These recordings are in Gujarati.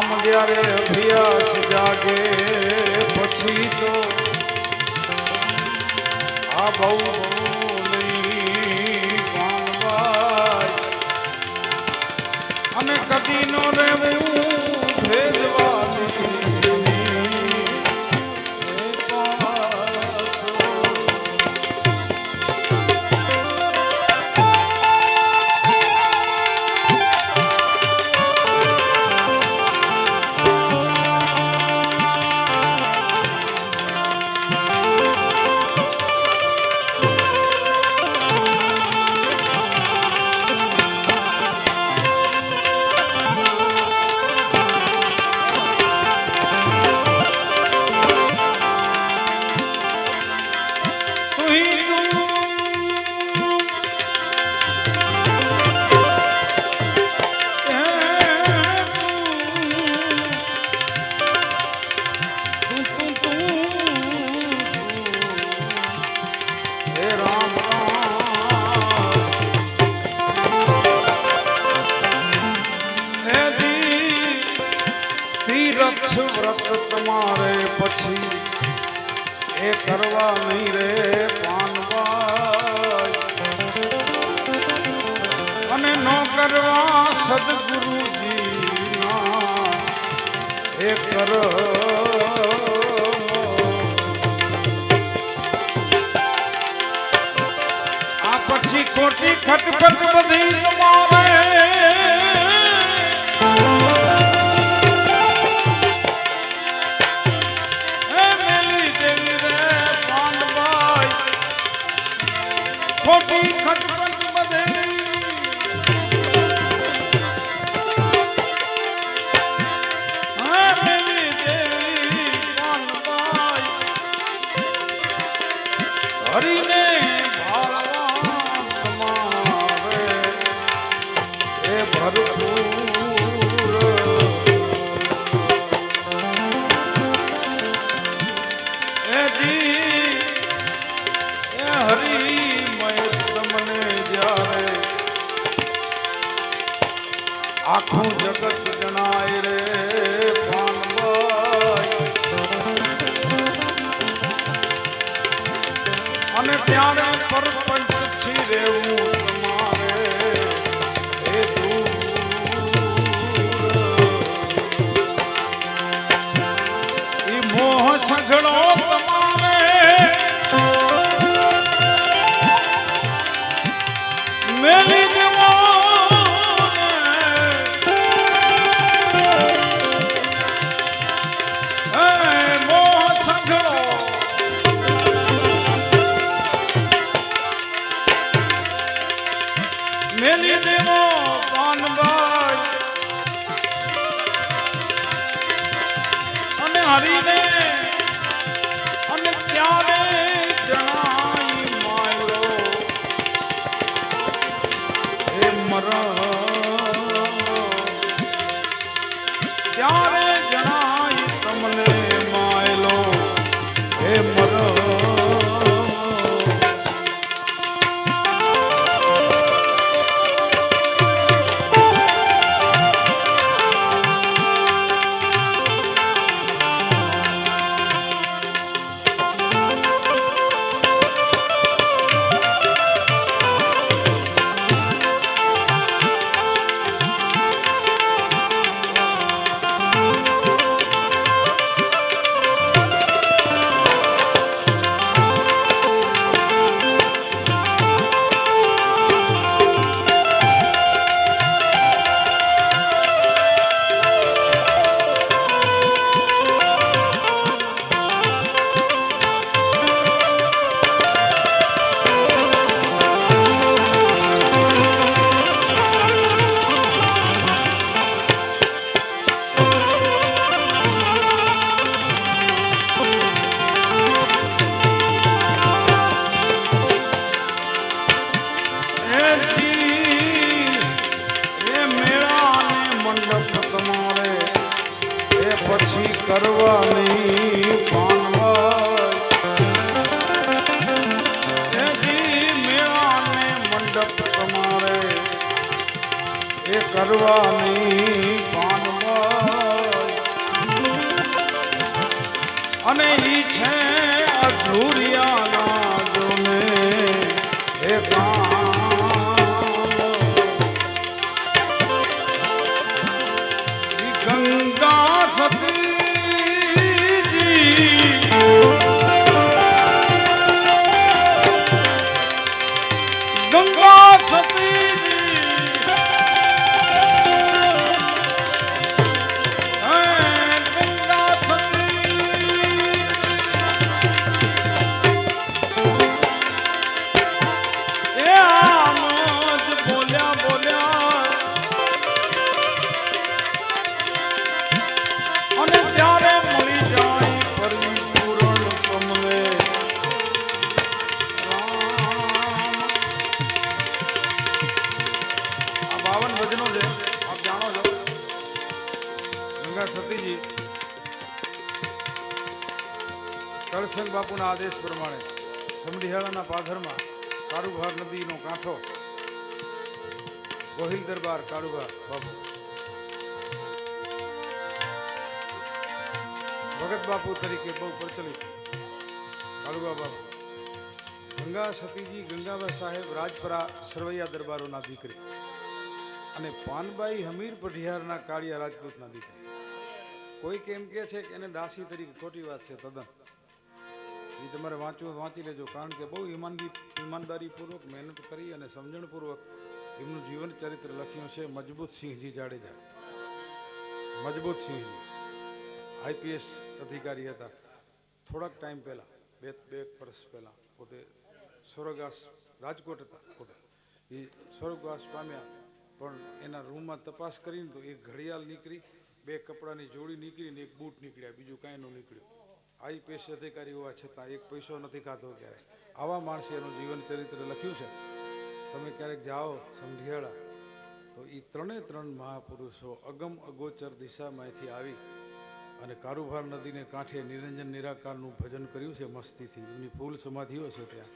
નામ જ્યારે અભ્યાસ જાગે પછી તો આ બહુ અમે કદી નો રહેવું એ કરવા નહીં રે પાનવાય અને નો કરવા સદગુરુજી એ કર. ખટપટ બધી તમારે કરવાની અને ઈ છે અધૂરિયાના સમઢિયાળાના પાથરમાં કારુભાર નદીનો કાંઠો. ગોહિલ દરબાર, કારુભાર, બાપુ. ભગત બાપુ તરીકે બહુ પ્રચલિત. કાળુબા બાપુ. ગંગા સતીજી ગંગાબા સાહેબ, રાજપરા, સરવૈયા દરબારોના દીકરી. અને પાનબાઈ હમીર પઢિયારના કાળિયા રાજપૂતના દીકરી. કોઈ કેમ કે છે કે એને દાસી તરીકે ખોટી વાત છે તદ્દન. એ તમારે વાંચવું વાંચી લેજો. કારણ કે બહુ ઈમાનદી ઈમાનદારીપૂર્વક, મહેનત કરી અને સમજણપૂર્વક એમનું જીવન ચરિત્ર લખ્યું છે મજબૂત સિંહજી જાડેજા. મજબૂત સિંહજી. આઈપીએસ અધિકારી હતા. થોડાક ટાઈમ પહેલાં, બે બે વર્ષ પહેલાં પોતે સ્વર્ગવાસ, રાજકોટ હતા પોતે. એ સ્વર્ગવાસ પામ્યા. પણ એના રૂમમાં તપાસ કરીને તો એક ઘડિયાળ નીકળી, બે કપડાની જોડી નીકળી ને એક બૂટ નીકળ્યા, બીજું કાંઈ ન નીકળ્યું. આઈપીએસ અધિકારી હોવા છતાં એક પૈસો નથી ખાતો ક્યારેય. આવા માણસે એનું જીવન ચરિત્ર લખ્યું છે. તમે ક્યારેક જાઓ સમઢિયાળા તો એ ત્રણે ત્રણ મહાપુરુષો અગમ અગોચર દિશામાંથી આવી અને કારુભાર નદીને કાંઠે નિરંજન નિરાકારનું ભજન કર્યું છે મસ્તીથી. એમની ફૂલ સમાધિઓ છે ત્યાં.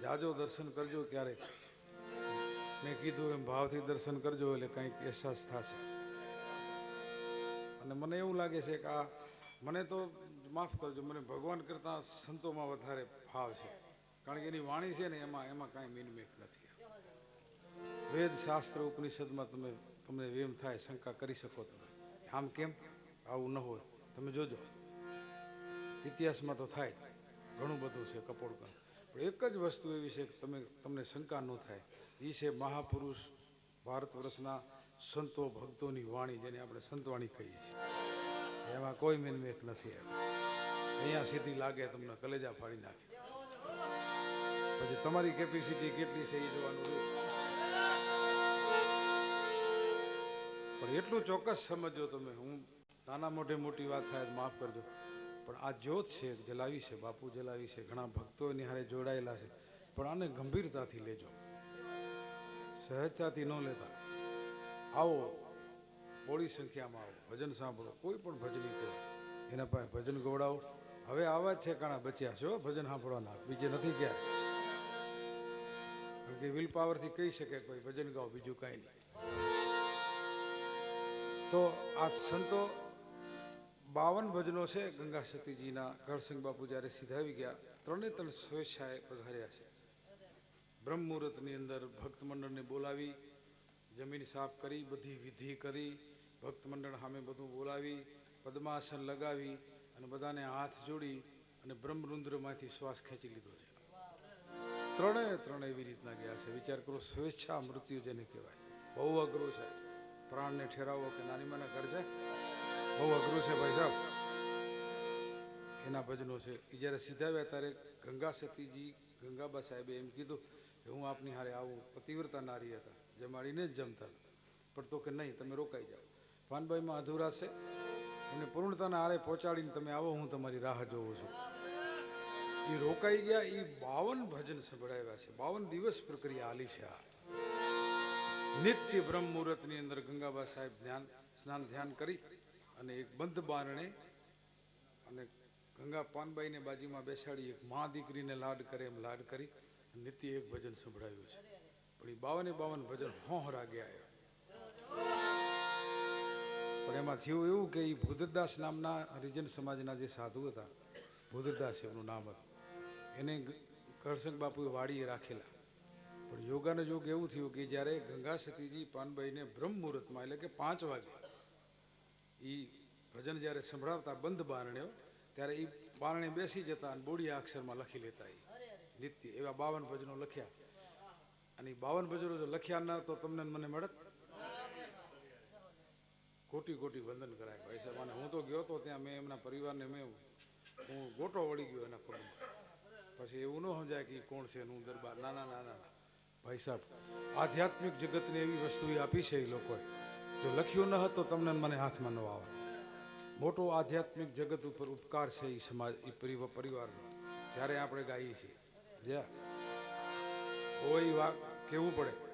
જાજો દર્શન કરજો ક્યારેક. મેં કીધું એમ ભાવથી દર્શન કરજો એટલે કંઈક અહેસાસ થશે. અને મને એવું લાગે છે કે આ, મને તો માફ કરજો, મને ભગવાન કરતાં સંતોમાં વધારે ભાવ છે. કારણ કે એની વાણી છે ને, એમાં એમાં કાંઈ મીનમેક નથી. વેદ શાસ્ત્ર ઉપનિષદમાં તમે, તમને વેમ થાય, શંકા કરી શકો તમે. આમ કેમ? આવું ન હોય. તમે જોજો. ઇતિહાસમાં તો થાય ઘણું બધું છે કપોળકન પણ એક જ વસ્તુ એવી છે કે તમે, તમને શંકા ન થાય. એ છે મહાપુરુષ, ભારત વર્ષના સંતો ભક્તોની વાણી, જેને આપણે સંતવાણી કહીએ છીએ. એમાં કોઈ મેનમેક નથી અહીંયા સીધી લાગે તમને કલેજા ફાડી નાખે. પછી તમારી કેપેસિટી કેટલી છે એ જોવાનું પણ એટલું ચોક્કસ સમજો તમે. હું નાના મોટે મોટી વાત થાય માફ કરજો. પણ આ જ્યોત છે, જલાવી છે, બાપુ જલાવી છે, ઘણા ભક્તો એની હારે જોડાયેલા છે. પણ આને ગંભીરતાથી લેજો. સહજતાથી ન લેતા. આવો. બોડી સંખ્યામાં આવો. ભજન સાંભળો. કોઈ પણ ભજની કહો. એના પાસે ભજન ગોવડાવો. હવે આવા જ છે કાણા બચ્યા છો ભજન સાંભળવાના. બીજે નથી ગયા. કારણ કે વિલ પાવરથી કહી શકે કોઈ ભજન ગાઓ, બીજું કાંઈ નહીં. તો આ સંતો બાવન ભજનો છે ગંગા સતીજીના. ઘરસંગ બાપુ જ્યારે સીધાવી ગયા, ત્રણે ત્રણ સ્વેચ્છાએ પધાર્યા છે. બ્રહ્મ મુહૂર્તની અંદર ભક્ત મંડળને બોલાવી, જમીન સાફ કરી, બધી વિધિ કરી ભક્ત મંડળ સામે બધું બોલાવી, પદ્માસન લગાવી અને બધાને હાથ જોડી અને બ્રહ્મરુદ્રમાંથી શ્વાસ ખેંચી લીધો છે. ત્રણે ત્રણ એવી રીતના ગયા છે. વિચાર કરો, સ્વેચ્છા મૃત્યુ જેને કહેવાય. બહુ અઘરું છે. પ્રાણને ઠેરાવો કે નાની માના ઘર છે? બહુ અઘરું છે ભાઈ સાહેબ. એના ભજનો છે. એ જ્યારે સીધાવ્યા ત્યારે ગંગા સતીજી, ગંગાબા સાહેબે એમ કીધું કે હું આપની હારે આવું. પતિવ્રતા નારી હતા. જમાડીને જ જમતા પણ તો કે નહીં, તમે રોકાઈ જાઓ. પાનભાઈમાં અધૂરા છે. એમને પૂર્ણતાના આરે પહોંચાડીને તમે આવો, હું તમારી રાહ જોઉં છું. એ રોકાઈ ગયા એ બાવન ભજન સંભળાવ્યા છે. બાવન દિવસ પ્રક્રિયા આલી છે આ. નિત્ય બ્રહ્મ મુહૂર્તની અંદર ગંગાબા સાહેબ ધ્યાન, સ્નાન ધ્યાન કરી અને એક બંધ બારણે અને ગંગા પાનબાઈને બાજુમાં બેસાડી એક મા દીકરીને લાડ કરે એમ લાડ કરી નિત્ય એક ભજન સંભળાવ્યું છે. પણ એ બાવને બાવન ભજન હોહરા ગયા પણ એમાં થયું એવું કે એ ભૂદરદાસ નામના હરિજન સમાજના જે સાધુ હતા ભૂદરદાસ એમનું નામ હતું. એને કરસંગ બાપુએ વાડીએ રાખેલા. પણ યોગાને યોગ એવું થયું કે જ્યારે ગંગા સતીજી પાનભાઈને બ્રહ્મ મુહૂર્તમાં, એટલે કે પાંચ વાગે એ ભજન જ્યારે સંભળાવતા બંધ બારણ્યો, ત્યારે એ બારણે બેસી જતા અને બોડિયા અક્ષરમાં લખી લેતા એ નિત્ય એવા બાવન ભજનો લખ્યા. અને એ બાવન ભજનો જો લખ્યા ન તો તમને મને મળત? કોટી કોટી વંદન કરાય. ભાઈ સાહેબ, અને હું તો ગયો તો ત્યાં મેં એમના પરિવારને મેં હું ગોટો વળી ગયો એના પગ પછી એવું ન સમજાય કે કોણ છે એનું દરબાર. ના ના ના ના. ભાઈ સાહેબ, આધ્યાત્મિક જગતને એવી વસ્તુ આપી છે એ લોકોએ. જો લખ્યું ન હતો તમને મને હાથમાં ન આવે. મોટો આધ્યાત્મિક જગત ઉપર ઉપકાર છે એ સમાજ એ પરિવાર પરિવારનો. ત્યારે આપણે ગાઈએ છીએ. જ્યાં કોઈ વાત કહેવું પડે?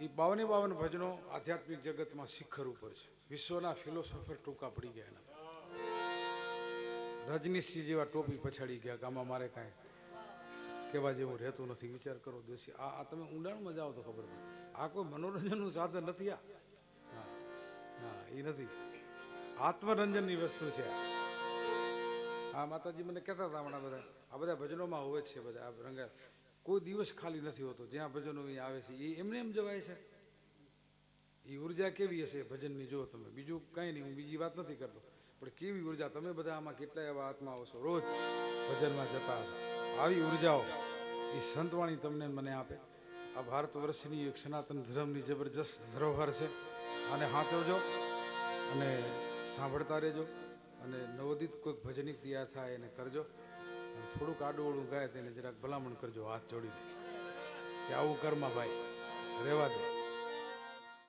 એ બાવને બાવન ભજનો આધ્યાત્મિક જગતમાં શિખર ઉપર છે. વિશ્વના ફિલોસોફર ટૂંકા પડી ગયા એના. રજનીશજી જેવા ટોપી પછાડી ગયા કે મારે કાંઈ કહેવા જેવું રહેતું નથી. વિચાર કરો દેશી, આ આ તમે ઊંડાણમાં જાઓ તો ખબર પડે. આ કોઈ મનોરંજનનું સાધન નથી આ. હા હા એ નથી. આત્મરંજનની વસ્તુ છે આ. માતાજી મને કહેતા હતા હમણાં બધા, આ બધા ભજનોમાં હોય છે બધા, આ રંગા કોઈ દિવસ ખાલી નથી હોતો. જ્યાં ભજનો એ આવે છે એ એમને એમ જવાય છે. એ ઊર્જા કેવી હશે ભજનની? જો તમે, બીજું કંઈ નહીં, હું બીજી વાત નથી કરતો. પણ કેવી ઊર્જા? તમે બધા આમાં કેટલા એવા આત્માઓ છો. રોજ ભજનમાં જતા હશો. આવી ઉર્જાઓ એ સંતવાણી તમને મને આપે. આ ભારત વર્ષની એક સનાતન ધર્મની જબરજસ્ત ધરોહર છે. આને સાચવજો અને સાંભળતા રહેજો અને નવોદિત કોઈક ભજનિક તૈયાર થાય એને કરજો. થોડુંક આડું ગાય તેને જરાક ભલામણ કરજો, હાથ જોડીને કે આવું કરમાં ભાઈ, રહેવા દે.